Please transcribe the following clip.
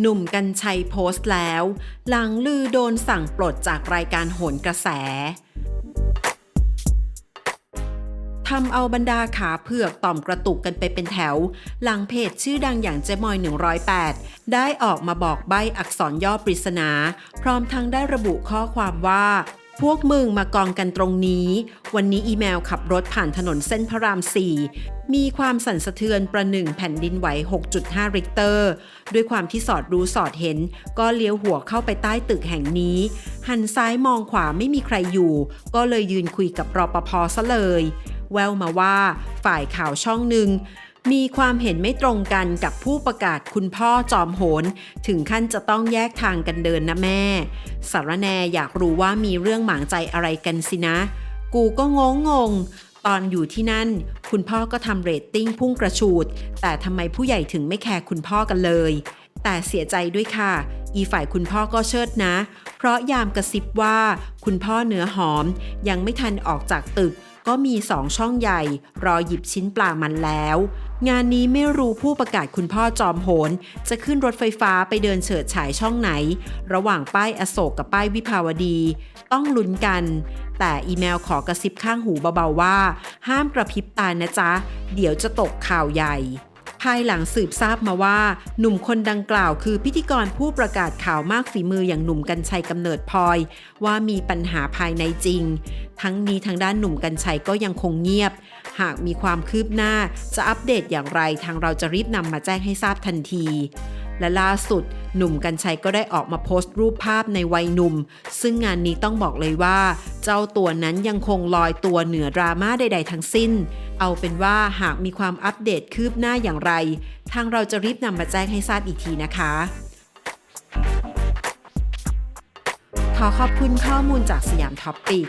หนุ่มกัญชัยโพสต์แล้ว หลังลือโดนสั่งปลดจากรายการโหนกระแสทำเอาบรรดาขาเผือกต่อมกระตุกกันไปเป็นแถว หลังเพจชื่อดังอย่างเจมอย 108 ได้ออกมาบอกใบอักษรย่อปริศนา พร้อมทั้งได้ระบุข้อความว่า พวกมึงมากองกันตรงนี้ วันนี้อีเมลขับรถผ่านถนนเส้นพระราม 4 มีความสั่นสะเทือนประหนึ่งแผ่นดินไหว 6.5 ริกเตอร์ ด้วยความที่สอดรู้สอดเห็น ก็เลี้ยวหัวเข้าไปใต้ตึกแห่งนี้ หันซ้ายมองขวาไม่มีใครอยู่ ก็เลยยืนคุยกับรอปภซะเลย แววมาว่าฝ่ายข่าวช่องหนึ่ง มีความเห็นไม่ตรงกันกับผู้ประกาศคุณพ่อจอมโหน ถึงขั้นจะต้องแยกทางกันเดินนะแม่ สารแนอยากรู้ว่ามีเรื่องหมางใจอะไรกันสินะ กูก็งงงงตอนอยู่ที่นั่น คุณพ่อก็ทำเรตติ้งพุ่งกระฉูด แต่ทำไมผู้ใหญ่ถึงไม่แคร์คุณพ่อกันเลย แต่เสียใจด้วยค่ะ อีฝ่ายคุณพ่อก็เชิดนะ เพราะยามกระซิบว่า คุณพ่อเนื้อหอม ยังไม่ทันออกจากตึก ก็มีสองช่องใหญ่ รอหยิบชิ้นปลามันแล้ว งานนี้ไม่รู้ผู้ประกาศคุณพ่อจอมโหน จะขึ้นรถไฟฟ้าไปเดินเฉิดฉายช่องไหน ระหว่างป้ายอโศกกับป้ายวิภาวดี ต้องลุ้นกัน แต่อีเมลขอกระซิบข้างหูเบาๆว่า ห้ามกระพริบตานะจ๊ะ เดี๋ยวจะตกข่าวใหญ่ภายหลังสืบทราบมาว่า หนุ่มคนดังกล่าวคือพิธีกรผู้ประกาศข่าวมากฝีมืออย่างหนุ่มกัญชัยกำเนิดพลอย ว่ามีปัญหาภายในจริง ทั้งนี้ทางด้านหนุ่มกัญชัยก็ยังคงเงียบ หากมีความคืบหน้าจะอัปเดตอย่างไรทางเราจะรีบนำมาแจ้งให้ทราบทันที และล่าสุด หนุ่มกัญชัยก็ได้ออกมาโพสต์รูปภาพในวัยหนุ่ม ซึ่งงานนี้ต้องบอกเลยว่า เจ้าตัวนั้นยังคงลอยตัวเหนือดราม่าใด ๆ ทั้งสิ้น เอาเป็นว่าหากมีความอัปเดตคืบหน้าอย่างไร ทางเราจะรีบนำมาแจ้งให้ทราบอีกทีนะคะขอขอบคุณข้อมูลจากสยามท็อปปิก